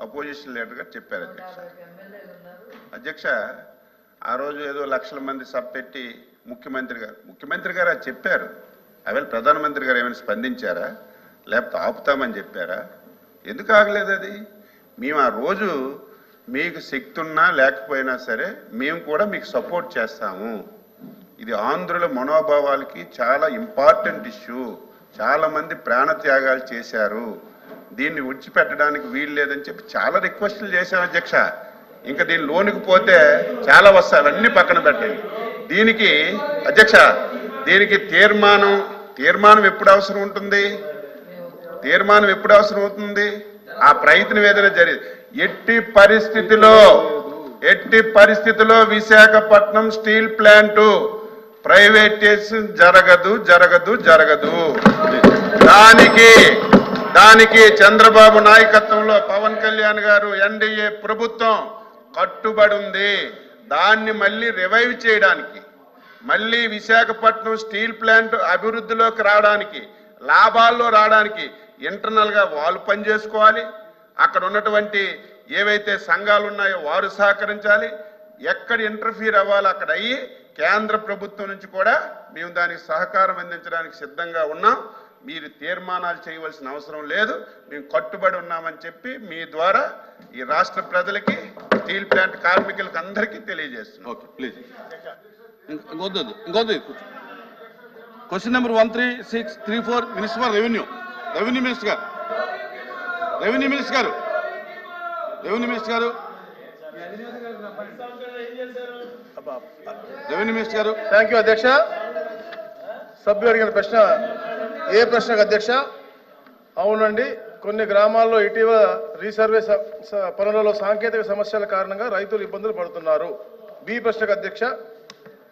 Opposition లీడర్గా చెప్పారు అధ్యక్ష. అధ్యక్ష ఆ రోజు ఏదో లక్షల మంది సభ పెట్టి ముఖ్యమంత్రి గారు ముఖ్యమంత్రి గారు అది చెప్పారు. అవేళ ప్రధానమంత్రి గారు ఏమైనా స్పందించారా? లేకపోతే ఆపుతామని చెప్పారా? ఎందుకు ఆగలేదు అది? మేము ఆ రోజు మీకు శక్తి ఉన్నా లేకపోయినా సరే మేము కూడా మీకు సపోర్ట్ చేస్తాము. ఇది ఆంధ్రుల మనోభావాలకి చాలా ఇంపార్టెంట్ ఇష్యూ చాలా మంది ప్రాణత్యాగాలు చేశారు. దీన్ని విడిచిపెట్టడానికి వీలు లేదని చెప్పి చాలా రిక్వెస్ట్లు చేశాం అధ్యక్ష. ఇంకా దీని లోనికి పోతే చాలా వస్తాయి అవన్నీ పక్కన పెట్టండి. దీనికి అధ్యక్ష దీనికి తీర్మానం తీర్మానం ఎప్పుడు అవసరం ఉంటుంది? తీర్మానం ఎప్పుడు అవసరం అవుతుంది? ఆ ప్రయత్నం ఏదైనా జరిగింది ఎట్టి పరిస్థితిలో ఎట్టి పరిస్థితిలో విశాఖపట్నం స్టీల్ ప్లాంటు ప్రైవేటైజేషన్ జరగదు జరగదు జరగదు. దానికి దానికి చంద్రబాబు నాయకత్వంలో పవన్ కళ్యాణ్ గారు ఎన్డీఏ ప్రభుత్వం కట్టుబడి ఉంది దాన్ని మళ్ళీ రివైవ్ చేయడానికి మళ్ళీ విశాఖపట్నం స్టీల్ ప్లాంట్ అభివృద్ధిలోకి రావడానికి లాభాల్లో రావడానికి ఇంటర్నల్గా వాళ్ళు పనిచేసుకోవాలి. అక్కడ ఉన్నటువంటి ఏవైతే సంఘాలు ఉన్నాయో వారు సహకరించాలి. ఎక్కడ ఇంటర్ఫీర్ అవ్వాలి అక్కడ అయ్యి కేంద్ర ప్రభుత్వం నుంచి కూడా మేము దానికి సహకారం అందించడానికి సిద్ధంగా ఉన్నాం. మీరు తీర్మానాలు చేయవలసిన అవసరం లేదు. మేము కట్టుబడి ఉన్నామని చెప్పి మీ ద్వారా ఈ రాష్ట్ర ప్రజలకి స్టీల్ ప్లాంట్ కార్మికులకి అందరికీ తెలియజేస్తున్నాం. Okay please. ఇంకొద్దు ఇంకొద్దు question number one three six three four minister revenue revenue minister గారు. రెవెన్యూ మినిస్టర్ గారు. రెవెన్యూ మినిస్టర్ గారు. రెవెన్యూ మినిస్టర్ గారు. థ్యాంక్ యూ అధ్యక్ష. సభ్యులు అడిగిన ప్రశ్న ఏ ప్రశ్నకు అధ్యక్ష? అవునండి. కొన్ని గ్రామాల్లో ఇటీవల రీసర్వే స- పనులలో సాంకేతిక సమస్యల కారణంగా రైతులు ఇబ్బందులు పడుతున్నారు. బి ప్రశ్నకు అధ్యక్ష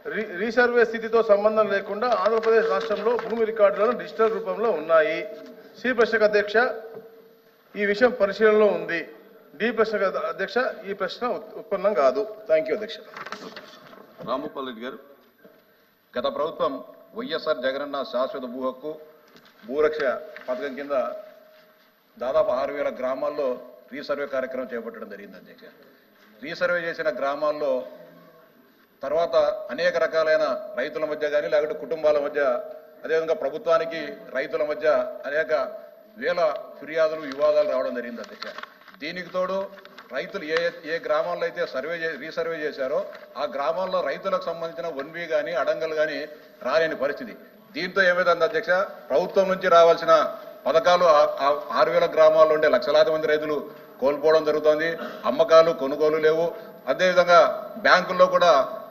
రీ- రీసర్వే స్థితితో సంబంధం లేకుండా ఆంధ్రప్రదేశ్ రాష్ట్రంలో భూమి రికార్డులను డిజిటల్ రూపంలో ఉన్నాయి. సి ప్రశ్నకు అధ్యక్ష ఈ విషయం పరిశీలనలో ఉంది. డి ప్రశ్నకు అధ్యక్ష ఈ ప్రశ్న ఉత్పన్నం కాదు. థ్యాంక్ యూ అధ్యక్ష. రామగోపాల్ రెడ్డి గారు గత ప్రభుత్వం వైఎస్ఆర్ జగనన్న శాశ్వత భూ హక్కు భూరక్ష పథకం కింద దాదాపు ఆరు వేల గ్రామాల్లో రీసర్వే కార్యక్రమం చేపట్టడం జరిగింది అధ్యక్ష. రీసర్వే చేసిన గ్రామాల్లో తర్వాత అనేక రకాలైన రైతుల మధ్య కానీ లేకపోతే కుటుంబాల మధ్య అదేవిధంగా ప్రభుత్వానికి రైతుల మధ్య అనేక వేల ఫిర్యాదులు వివాదాలు రావడం జరిగింది అధ్యక్ష. దీనికి తోడు రైతులు ఏ ఏ గ్రామాల్లో అయితే సర్వే రీసర్వే చేశారో ఆ గ్రామాల్లో రైతులకు సంబంధించిన వన్వీ కానీ అడంగలు కానీ రాలేని పరిస్థితి. దీంతో ఏమైందంటే అధ్యక్ష ప్రభుత్వం నుంచి రావాల్సిన పథకాలు ఆరు వేల గ్రామాల్లో ఉండే లక్షలాది మంది రైతులు కోల్పోవడం జరుగుతోంది. అమ్మకాలు కొనుగోలు లేవు. అదేవిధంగా బ్యాంకుల్లో కూడా